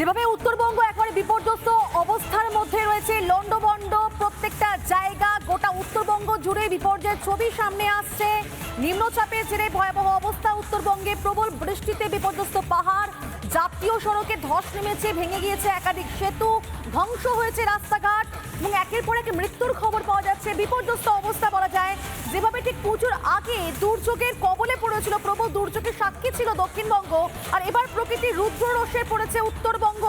যেভাবে উত্তরবঙ্গ একেবারে বিপর্যস্ত অবস্থার মধ্যে রয়েছে, লন্ডবন্ড, প্রত্যেকটা জায়গা গোটা উত্তরবঙ্গ জুড়ে বিপর্যয়ের ছবি সামনে আসছে। নিম্নচাপের জেরে ভয়াবহ অবস্থা উত্তরবঙ্গে, প্রবল বৃষ্টিতে বিপর্যস্ত পাহাড়, জাতীয় সড়কে ধস নেমেছে, ভেঙে গিয়েছে একাধিক সেতু, ধ্বংস হয়েছে রাস্তাঘাট এবং একের পর এক মৃত্যুর খবর পাওয়া যাচ্ছে। বিপর্যস্ত অবস্থা বলা যায় যেভাবে ঠিক পুজোর আগে দুর্যোগের কবলে পড়েছিল, প্রবল দুর্যোগের সাক্ষী ছিল দক্ষিণবঙ্গ, আর এবার প্রকৃতির রুদ্র রোষে পড়েছে উত্তরবঙ্গ।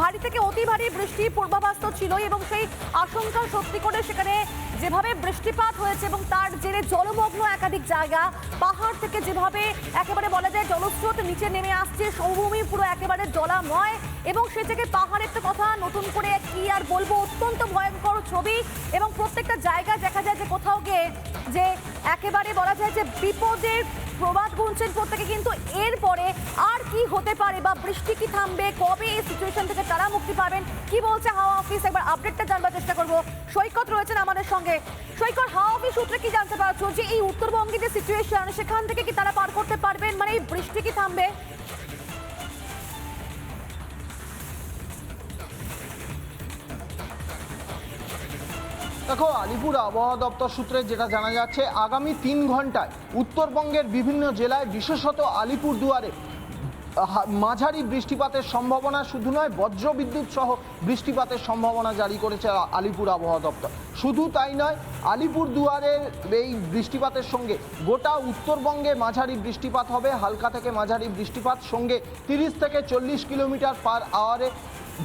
ভারী থেকে অতি ভারী বৃষ্টির পূর্বাভাস তো ছিল এবং সেই আশঙ্কা সত্যি করে সেখানে যেভাবে বৃষ্টিপাত হয়েছে এবং তার জেরে জলমগ্ন একাধিক জায়গা, পাহাড় থেকে যেভাবে একেবারে বলা যায় জলস্রোত নিচে নেমে আসছে, সমভূমি পুরো একেবারে জলাময়। এবং সে থেকে পাহাড়ের তো কথা, নতুন করে কি আর বলব, অত্যন্ত ভয়ঙ্কর ছবি। এবং প্রত্যেকটা জায়গায় দেখা যায় যে কোথাও গিয়ে যে একেবারে বলা যায় যে বিপদের প্রবাদ গুনছেন প্রত্যেকে, কিন্তু এরপরে আর কি হতে পারে বা বৃষ্টি কি থামবে, কবে এই সিচুয়েশন থেকে তারা মুক্তি পাবেন, কি বলছে হাওয়া অফিস? একবার আপডেটটা জানবার চেষ্টা করব। সৈকত রয়েছেন আমাদের সঙ্গে। সৈকত, হাওয়া অফিস সূত্রে কি জানতে পারছ যে এই উত্তরবঙ্গে যে সিচুয়েশন সেখান থেকে কি তারা পার করতে পারবেন? মানে এই বৃষ্টি কি থামবে? দেখো, আলিপুর আবহাওয়া দপ্তর সূত্রে যেটা জানা যাচ্ছে, আগামী তিন ঘন্টায় উত্তরবঙ্গের বিভিন্ন জেলায়, বিশেষত আলিপুর দুয়ারে মাঝারি বৃষ্টিপাতের সম্ভাবনা শুধু নয় বজ্র বিদ্যুৎ সহ বৃষ্টিপাতের সম্ভাবনা জারি করেছে আলিপুর আবহাওয়া দপ্তর। শুধু তাই নয়, আলিপুর দুয়ারের এই বৃষ্টিপাতের সঙ্গে গোটা উত্তরবঙ্গে মাঝারি বৃষ্টিপাত হবে, হালকা থেকে মাঝারি বৃষ্টিপাত, সঙ্গে তিরিশ থেকে চল্লিশ কিলোমিটার পার আওয়ারে।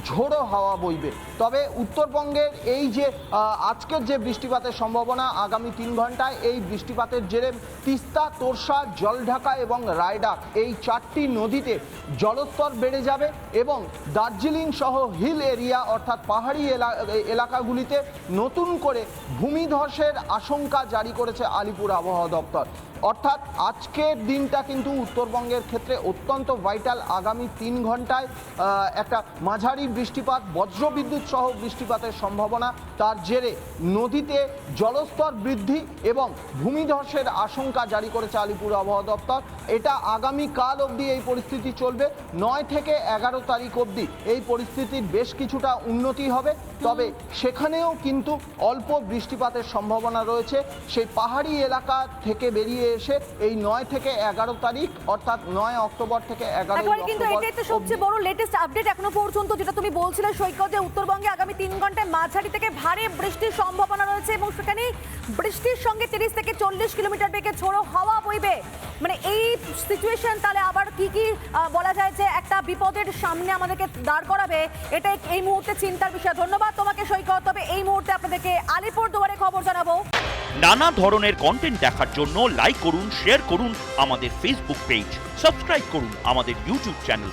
ঝোড়ো হাওয়া বইবে। তবে উত্তরবঙ্গের এই যে আজকের যে বৃষ্টিপাতের সম্ভাবনা, আগামী তিন ঘন্টায় এই বৃষ্টিপাতের জেরে তিস্তা, তোরসা, জলঢাকা এবং রায়ডাক এই চারটি নদীতে জলস্তর বেড়ে যাবে এবং দার্জিলিং সহ হিল এরিয়া অর্থাৎ পাহাড়ি এলা- এলাকাগুলিতে নতুন করে ভূমিধসের আশঙ্কা জারি করেছে আলিপুর আবহাওয়া দপ্তর। অর্থাৎ আজকের দিনটা কিন্তু উত্তরবঙ্গের ক্ষেত্রে অত্যন্ত ভাইটাল আগামী তিন ঘন্টায় একটা মাঝারি বৃষ্টিপাত বজ্রবিদ্যুৎ সহ বৃষ্টিপাতের সম্ভাবনা। তার জেরে নদীতে জলস্তর বৃদ্ধি এবং ভূমিধসের আশঙ্কা জারি করেছে আলিপুর আবহাওয়া দপ্তর। এটা আগামী কাল অবধি এই পরিস্থিতি চলবে। নয় থেকে এগারো তারিখ অবধি এই পরিস্থিতির বেশ কিছুটা উন্নতি হবে। তবে সেখানেও কিন্তু অল্প বৃষ্টিপাতের সম্ভাবনা রয়েছে। সেই পাহাড়ি এলাকা থেকে বেরিয়ে এসে এই নয় থেকে এগারো তারিখ অর্থাৎ নয় অক্টোবর থেকে এগারো কিন্তু এটাই তো সবচেয়ে বড় লেটেস্ট আপডেট এখনও পর্যন্ত যেটা তুমি বলছিলে সৈকত, উত্তরবঙ্গে আগামী তিন ঘন্টায় মাঝারি থেকে ভারী বৃষ্টির সম্ভাবনা রয়েছে এবং সেখানে বৃষ্টির সঙ্গে তিরিশ থেকে চল্লিশ কিলোমিটার বেগে ঝোড়ো হাওয়া বইবে। মানে এই সিচুয়েশন তাহলে আবার কি কি বলা যায় যে একটা বিপদের সামনে আমাদেরকে দাঁড় করাবে, এটা এই মুহূর্তে চিন্তার বিষয়। ধন্যবাদ তোমাকে সৈকত। তবে এই মুহূর্তে আপনাদেরকে আলিপুর দুয়ারে খবর জানাব। নানা ধরনের কন্টেন্ট দেখার জন্য লাইক করুন শেয়ার করুন আমাদের ফেসবুক পেজ সাবস্ক্রাইব করুন আমাদের ইউটিউব চ্যানেল